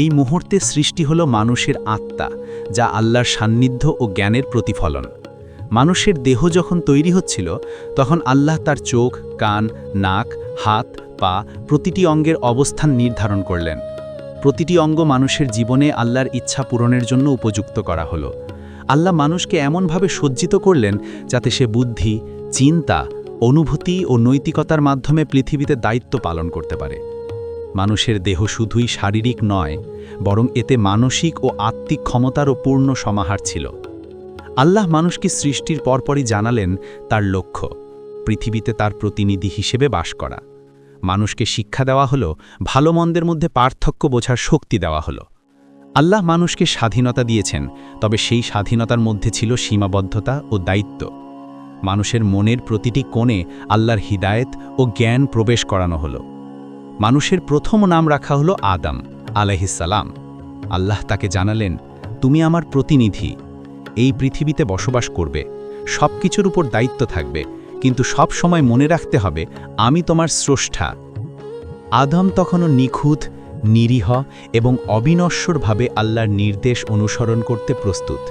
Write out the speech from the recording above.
এই মুহূর্তে সৃষ্টি হলো মানুষের আত্মা, যা আল্লাহর সান্নিধ্য ও জ্ঞানের প্রতিফলন। মানুষের দেহ যখন তৈরি হচ্ছিল, তখন আল্লাহ তার চোখ, কান, নাক, হাত, পা প্রতিটি অঙ্গের অবস্থান নির্ধারণ করলেন। প্রতিটি অঙ্গ মানুষের জীবনে আল্লাহর ইচ্ছা পূরণের জন্য উপযুক্ত করা হলো। আল্লাহ মানুষকে এমনভাবে সজ্জিত করলেন যাতে সে বুদ্ধি, চিন্তা, অনুভূতি ও নৈতিকতার মাধ্যমে পৃথিবীতে দায়িত্ব পালন করতে পারে। মানুষের দেহ শুধুই শারীরিক নয়, বরং এতে মানসিক ও আত্মিক ক্ষমতারও পূর্ণ সমাহার ছিল। আল্লাহ মানুষকে সৃষ্টির পরপরই জানালেন তার লক্ষ্য, পৃথিবীতে তার প্রতিনিধি হিসেবে বাস করা। মানুষকে শিক্ষা দেওয়া হলো, ভালো মন্দের মধ্যে পার্থক্য বোঝার শক্তি দেওয়া হলো। আল্লাহ মানুষকে স্বাধীনতা দিয়েছেন, তবে সেই স্বাধীনতার মধ্যে ছিল সীমাবদ্ধতা ও দায়িত্ব। মানুষের মনের প্রতিটি কোণে আল্লাহর হিদায়েত ও জ্ঞান প্রবেশ করানো হলো। মানুষের প্রথম নাম রাখা হলো আদম আলাইহিসালাম আল্লাহ তাকে জানালেন, তুমি আমার প্রতিনিধি। এই পৃথিবীতে বসবাস করবে। সব কিছুর উপর দায়িত্ব থাকবে। কিন্তু সব সময় মনে রাখতে হবে, আমি তোমার স্রষ্টা। আদম তখনও নিখুঁত, নিরীহ এবং অবিনশ্বরভাবে আল্লাহর নির্দেশ অনুসরণ করতে প্রস্তুত।